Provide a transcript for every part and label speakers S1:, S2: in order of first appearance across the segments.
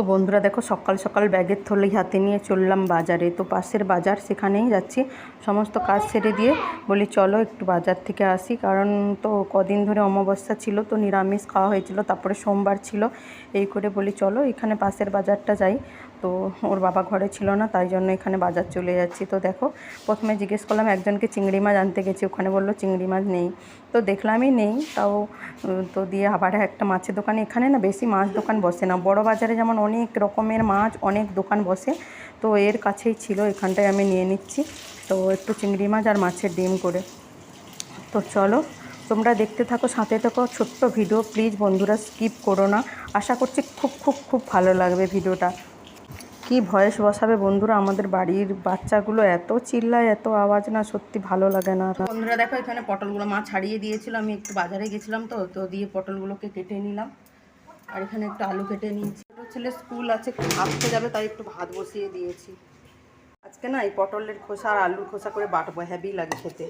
S1: তো বন্ধুরা দেখো সকাল সকাল ব্যাগের থলি হাতে নিয়ে চললাম বাজারে। তো পাশের বাজার, সেখানেই যাচ্ছি। সমস্ত কাজ সেরে দিয়ে বলি, চলো একটু বাজার থেকে আসি। কারণ তো কদিন ধরে অমাবস্যা ছিল, তো নিরামিষ খাওয়া হয়েছিল, তারপরে সোমবার ছিল। এই করে বলি, চলো এখানে পাশের বাজারটা যাই। তো ওর বাবা ঘরে ছিল না, তাই জন্য এখানে বাজার চলে যাচ্ছি। তো দেখো, প্রথমে জিজ্ঞেস করলাম, একজনকে চিংড়ি মাছ আনতে গেছি? ওখানে বলল, চিংড়ি মাছ নেই। তো দেখলামই নেই, তাও তো দিয়ে আবার একটা মাছের দোকানে, এখানে না বেশি মাছ দোকান বসে না, বড় বাজারে যেমন অনেক রকমের মাছ, অনেক দোকান বসে, তো এর কাছেই ছিল, এখানটায় আমি নিয়ে নিচ্ছি। তো একটু চিংড়ি মাছ আর মাছের ডিম করে। তো চলো, তোমরা দেখতে থাকো, সাথে থাকো, ছোট্ট ভিডিও, প্লিজ বন্ধুরা, স্কিপ করো না। আশা করছি খুব খুব খুব ভালো লাগবে ভিডিওটা। কি ভয়েস বসাবে বন্ধুরা? আমাদের বাড়ির বাচ্চাগুলো এত চিল্লায়, এত আওয়াজ না, সত্যি ভালো লাগে না। বন্ধুরা, দেখো, এখানে পটলগুলো মা ছাড়িয়ে দিয়েছিল। আমি একটু বাজারে গেছিলাম তো তো দিয়ে পটলগুলোকে কেটে নিলাম। আর এখানে একটু আলু কেটে নিয়েছি। ছোটো ছেলে স্কুল আছে খেতে যাবে, তাই একটু ভাত বসিয়ে দিয়েছি। আজকে না এই পটলের খোসা আর আলুর খোসা করে বাটবো হ্যাভি লাগে খেতে।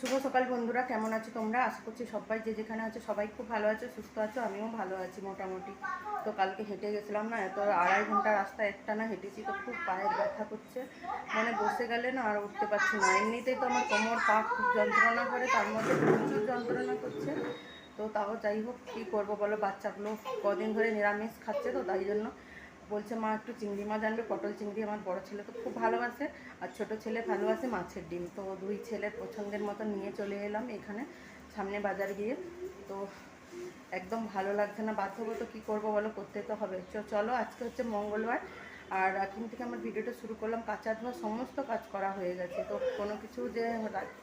S1: শুভ সকাল বন্ধুরা, কেমন আছো তোমরা? আশা করছি সবাই যে যেখানে আছো, সবাই খুব ভালো আছো, সুস্থ আছো, আমিও ভালো আছি মোটামুটি। তো কালকে হেঁটে গেছিলাম না, এত আড়াই ঘণ্টা রাস্তা একটা না হেঁটেছি তো খুব পায়ের ব্যথা করছে। মানে বসে গেলে না আর উঠতে পারছি না। এমনিতেই তো আমার কোমর পা খুব যন্ত্রণা করে, তার মধ্যে প্রচুর যন্ত্রণা করছে। তো তাও যাই হোক, কী করব বলো? বাচ্চাগুলো কদিন ধরে নিরামিষ খাচ্ছে তো তাই জন্য বলছে, মা, একটু চিংড়ি মাছ আনবে, পটল চিংড়ি আমার বড় ছেলে তো খুব ভালোবাসে আর ছোট ছেলে ভালোবাসে মাছের ডিম। তো দুই ছেলের পছন্দের মতো নিয়ে চলে এলাম এখানে সামনে বাজার গিয়ে। তো একদম ভালো লাগছে না বাধ্যগত কী করব বলো, করতে তো হবে। চলো, আজকে হচ্ছে মঙ্গলবার আর এখন থেকে আমার ভিডিওটা শুরু করলাম। কাঁচা ধোয়া, সমস্ত কাজ করা হয়ে গেছে। তো কোনো কিছু যে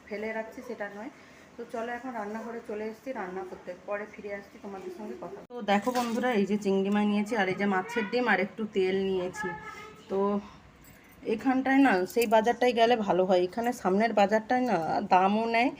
S1: ফেলে রাখছি সেটা নয়। তো চলো এখন রান্নাঘরে চলে এসেছি, রান্না করতে। পরে ফিরে আসছি তোমাদের সঙ্গে কথা। তো দেখো বন্ধুরা, এই যে চিংড়ি মাছ নিয়েছি আর এই যে মাছের ডিম আর একটু তেল নিয়েছি। তো এখানটায় না, সেই বাজারটায় গেলে ভালো হয়। এখানে সামনের বাজারটায় না দামও নেয়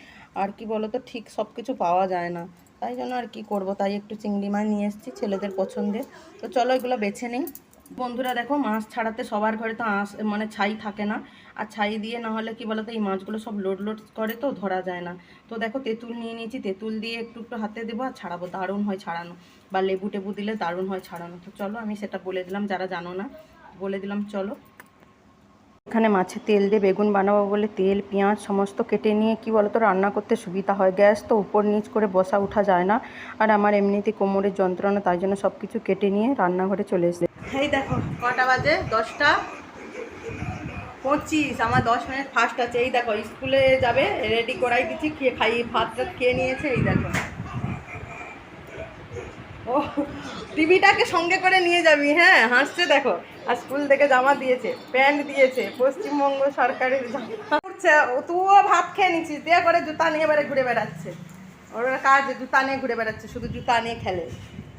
S1: আর কি বলো তো ঠিক সব কিছু পাওয়া যায় না। তাই জন্য আর কি করব, তাই একটু চিংড়ি মাছ নিয়ে এসেছি ছেলেদের পছন্দের। তো চলো এগুলো বেছে নিই। বন্ধুরা দেখো, মাছ ছাড়াতে সবার ঘরে তো আঁশ মানে ছাই থাকে না। আর ছাই দিয়ে না হলে কি বলতো, এই মাছগুলো সব লোড লোড করে তো ধরা যায় না। তো দেখো, তেঁতুল নিয়ে নিয়েছি, তেঁতুল দিয়ে একটু একটু হাতে দেবো আর ছাড়াবো, দারুণ হয় ছাড়ানো। বা লেবু টেবু দিলে দারুণ হয় ছাড়ানো। তো চলো, আমি সেটা বলে দিলাম, যারা জানো না, বলে দিলাম, চলো। এখানে মাছের তেল দিয়ে বেগুন বানাবো বলে তেল, পেঁয়াজ সমস্ত কেটে নিয়ে কি বলতো, রান্না করতে সুবিধা হয়। গ্যাস তো উপর নিচ করে বসা ওঠা যায় না। আর আমার এমনিতে কোমরের যন্ত্রণা, তাই জন্য সব কিছু কেটে নিয়ে রান্নাঘরে চলে এসে এই দেখো, কটা বাজে? দশটা? পঁচিশ, আমার দশ মিনিট ফার্স্ট আছে। এই দেখো, স্কুলে যাবে রেডি করাই দিচ্ছি, খেয়ে খাই, ভাত টাত খেয়ে নিয়েছে, এই দেখো। ও, টিভিটাকে সঙ্গে করে নিয়ে যাবি হ্যাঁ হাসছে দেখো। আর স্কুল থেকে জামা দিয়েছে, প্যান্ট দিয়েছে, পশ্চিমবঙ্গ সরকারের জামা। করছে তুইও ভাত খেয়ে নিচ্ছিস দিয়ে করে জুতা নিয়ে এবারে ঘুরে বেড়াচ্ছে। ওর কাজ, জুতা নিয়ে ঘুরে বেড়াচ্ছে, শুধু জুতা নিয়ে খেলে।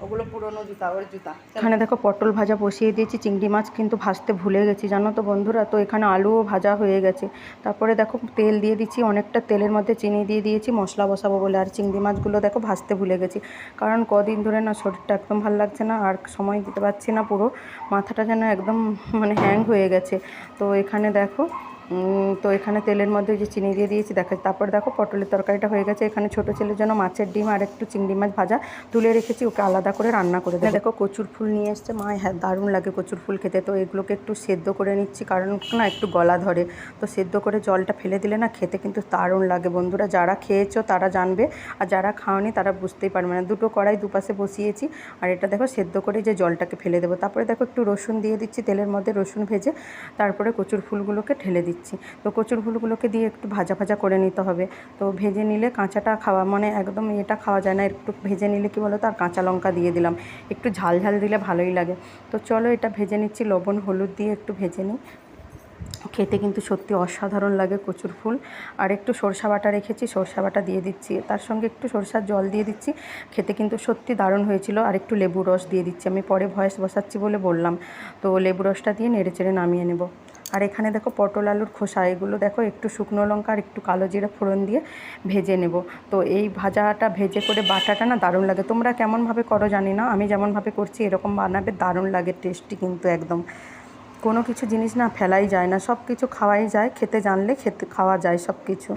S1: ওগুলো পুরনো জুতা, ওর জুতা। এখানে দেখো পটল ভাজা বসিয়ে দিয়েছি, চিংড়ি মাছ কিন্তু ভাজতে ভুলে গেছি, জানো তো বন্ধুরা? তো এখানে আলুও ভাজা হয়ে গেছে। তারপরে দেখো তেল দিয়ে দিচ্ছি, অনেকটা তেলের মধ্যে চিনি দিয়ে দিয়েছি, মশলা বসাবো বলে। আর চিংড়ি মাছগুলো দেখো ভাজতে ভুলে গেছি, কারণ কদিন ধরে না শরীরটা একদম ভালো লাগছে না, আর সময় দিতে পারছি না পুরো। মাথাটা যেন একদম মানে হ্যাং হয়ে গেছে। তো এখানে দেখো তো এখানে তেলের মধ্যে যে চিনি দিয়ে দিয়েছি, দেখো, তারপর দেখো পটলের তরকারিটা হয়ে গেছে। এখানে ছোটো ছেলের জন্য মাছের ডিম আর একটু চিংড়ি মাছ ভাজা তুলে রেখেছি, ওকে আলাদা করে রান্না করে দেবো। দেখো, কচুর ফুল নিয়ে এসছে, মা হ্যাঁ দারুণ লাগে কচুর ফুল খেতে। তো এগুলোকে একটু সেদ্ধ করে নিচ্ছি, কারণ না, একটু গলা ধরে। তো সেদ্ধ করে জলটা ফেলে দিলে না, খেতে কিন্তু দারুণ লাগে। বন্ধুরা, যারা খেয়েছো তারা জানবে, আর যারা খাওনি তারা বুঝতেই পারবে না। দুটো কড়াই দুপাশে বসিয়েছি, আর এটা দেখো, সেদ্ধ করে যে জলটাকে ফেলে দেবো। তারপরে দেখো, একটু রসুন দিয়ে দিচ্ছি তেলের মধ্যে, রসুন ভেজে তারপরে কচুর ফুলগুলোকে ঢেলে দিচ্ছি। তো কচুর ফুলগুলোকে দিয়ে একটু ভাজা ভাজা করে নিতে হবে। তো ভেজে নিলে কাঁচাটা খাওয়া মানে একদম এটা খাওয়া যায় না। একটু ভেজে নিলে কি বলো তো আর কাঁচা লঙ্কা দিয়ে দিলাম। একটু ঝাল ঝাল দিলে ভালোই লাগে। তো চলো এটা ভেজে নিচ্ছি। লবণ, হলুদ দিয়ে একটু ভেজে নিই। খেতে কিন্তু সত্যি অসাধারণ লাগে কচুর ফুল আর একটু সরষা বাটা রেখেছি, সরষা বাটা দিয়ে দিচ্ছি। তার সঙ্গে একটু সরষার জল দিয়ে দিচ্ছি। খেতে কিন্তু সত্যি দারুণ হয়েছিল। আর একটু লেবু রস দিয়ে দিচ্ছি। আমি পরে ভয়েস বসাচ্ছি বলে বললাম। তো লেবু রসটা দিয়ে নেড়ে চেড়ে নামিয়ে নেব। আর এখানে দেখো পটল আলুর খোসা, এগুলো দেখো একটু শুকনো লঙ্কা আর একটু কালো জিরা ফোড়ন দিয়ে ভেজে নেব। তো এই ভাজাটা ভেজে করে বাটাটা না দারুণ লাগে। তোমরা কেমনভাবে করো জানি না, আমি যেমনভাবে করছি এরকম বানাবে দারুণ লাগে টেস্টি কিন্তু একদম। কোনো কিছু জিনিস না ফেলাই যায় না সব কিছু খাওয়াই যায়, খেতে জানলে খেতে, খাওয়া যায় সব কিছু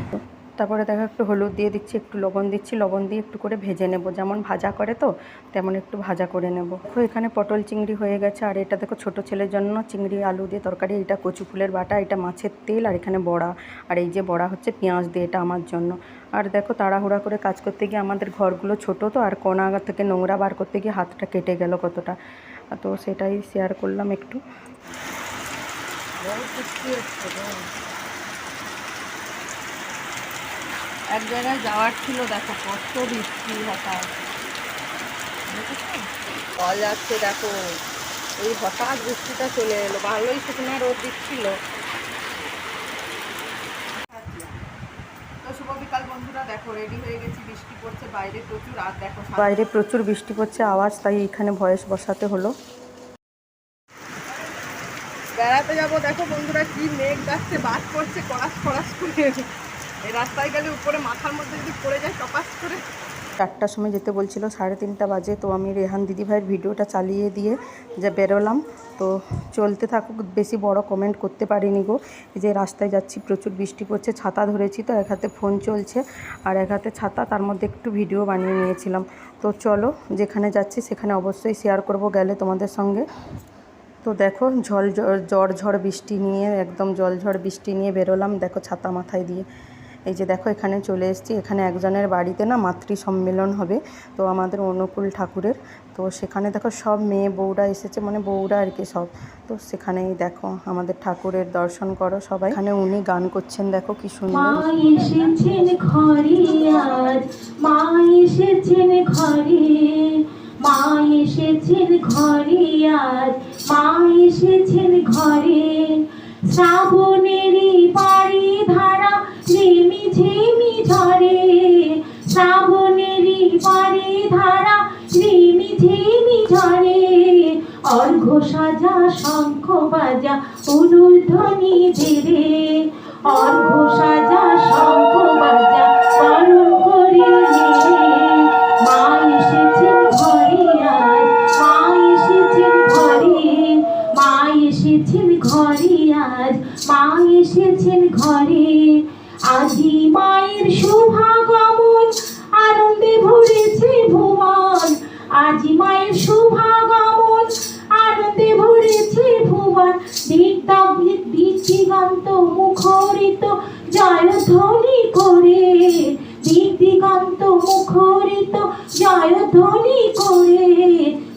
S1: তারপরে দেখো একটু হলুদ দিয়ে দিচ্ছি, একটু লবণ দিচ্ছি, লবণ দিয়ে একটু করে ভেজে নেব। যেমন ভাজা করে তো, তেমন একটু ভাজা করে নেব। দেখো, এখানে পটল চিংড়ি হয়ে গেছে, আর এটা দেখো ছোট ছেলের জন্য চিংড়ি, আলু দিয়ে তরকারি, এটা কচু ফুলের বাটা, এটা মাছের তেল, আর এখানে বড়া। আর এই যে বড়া হচ্ছে পেঁয়াজ দিয়ে, এটা আমার জন্য। আর দেখো তাড়াহুড়া করে কাজ করতে গিয়ে আমাদের ঘরগুলো ছোট তো, আর কোনা থেকে নোংরা বার করতে গিয়ে হাতটা কেটে গেল কতটা। তো সেটাই শেয়ার করলাম একটু। এক জায়গায় যাওয়ার ছিল দেখো কত বৃষ্টি হঠাৎ? জল যাচ্ছে দেখো। এই হঠাৎ বৃষ্টিটা চলে এলো ভালোই শুকনো রোদ দিচ্ছিল। তো শুভ বিকাল বন্ধুরা দেখো রেডি হয়ে গেছি বৃষ্টি পড়ছে বাইরে প্রচুর আর দেখো বাইরে প্রচুর বৃষ্টি পড়ছে আওয়াজ তাই এখানে ভয়েস বসাতে হলো। বেড়াতে যাব দেখো বন্ধুরা কি মেঘ যাচ্ছে বাদ পড়ছে কড়াস কড়াস করে। রাস্তায় উপরে মাথার মধ্যে চারটার সময় যেতে বলছিল, সাড়ে তিনটা বাজে। তো আমি রেহান দিদিভাইয়ের ভিডিওটা চালিয়ে দিয়ে যে বেরোলাম। তো চলতে থাকুক, বেশি বড় কমেন্ট করতে পারিনি গো। যে রাস্তায় যাচ্ছি, প্রচুর বৃষ্টি পড়ছে, ছাতা ধরেছি তো, এক হাতে ফোন চলছে আর এক হাতে ছাতা, তার মধ্যে একটু ভিডিও বানিয়ে নিয়েছিলাম। তো চলো, যেখানে যাচ্ছি সেখানে অবশ্যই শেয়ার করব গেলে তোমাদের সঙ্গে। তো দেখো ঝড় ঝড় বৃষ্টি নিয়ে, একদম জল ঝড় বৃষ্টি নিয়ে বেরোলাম। দেখো ছাতা মাথায় দিয়ে। এই যে দেখো, এখানে চলে এসেছি। এখানে একজনের বাড়িতে না মাতৃ সম্মেলন হবে। তো আমাদের অনুকূল ঠাকুরের। তো সেখানে দেখো সব মেয়ে বউরা এসেছে মানে বউরা আর কি সব। তো সেখানেই দেখো আমাদের ঠাকুরের দর্শন করো সবাই। এখানে উনি গান করছেন, দেখো কি সুন্দর।
S2: মা এসেছেন ঘরে মা এসেছেন ঘরে। শ্রাবণেরই পাড়ি ধারা ঝিমি ঝিমি ঝরে শ্রাবণেরই পাড়ি ধারা ঝিমি ঝিমি ঝরে। অর্ঘ সাজা, শঙ্খ বাজা উলুল ধ্বনি ধীরে অর্ঘ সাজা, শঙ্খ বাজা, পালন করে মা এসেছেন ঘরে মা এসেছেন ঘরে মা মা এসেছেন ঘরে। আজি মায়ের শুভাগমন আনন্দে ভরেছে ভুবন। আজি মায়ের শুভাগমন আনন্দে ভরেছে ভুবন। দিকটা দিগন্ত মুখরিত জয়ধ্বনি করে। দিগন্ত মুখরিত জয়ধ্বনি করে।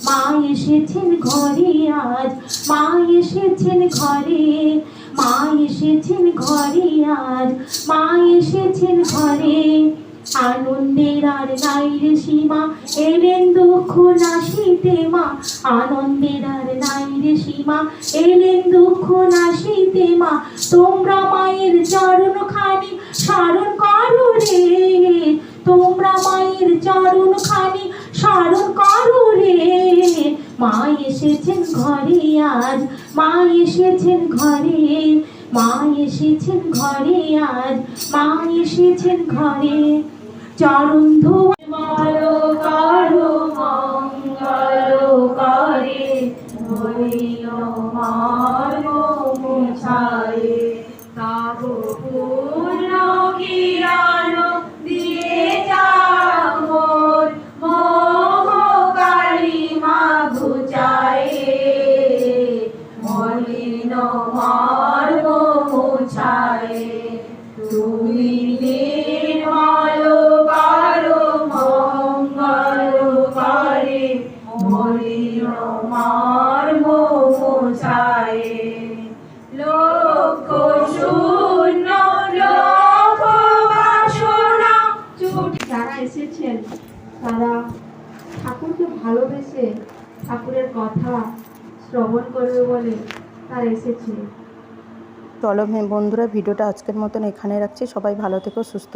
S2: মা এসেছেন ঘরে আজ, মা এসেছেন ঘরে। মা এসেছেন ঘরে আজ, মা এসেছেন ঘরে। আনন্দের আর নাই রে সীমা, এলেন দুঃখ নাশিতে মা। আনন্দের আর নাই রে সীমা, এলেন দুঃখ নাশিতে মা। তোমরা মায়ের চরণ খানি স্মরণ করো রে। তোমরা মায়ের চরণ খানি রে মা এসেছেন ঘরে আজ, মা এসেছেন ঘরে, মা এসেছেন ঘরে আজ, মা এসেছেন ঘরে। চরণ ধোয়া কারও মঙ্গল করে হইল মার্গ মুছায়ে তুমি নির্মল কারও মঙ্গল করে। মলিন মার্গ মুছায়ে লক্ষ শূন্য লক্ষ বাসনা।
S3: যারা এসেছেন, তারা ঠাকুরকে ভালোবেসে ঠাকুরের কথা শ্রবণ করবে বলে তারা এসেছে।
S1: চলো বন্ধুরা ভিডিওটা আজকের মতন এখানে রাখছি। সবাই ভালো থেকো সুস্থ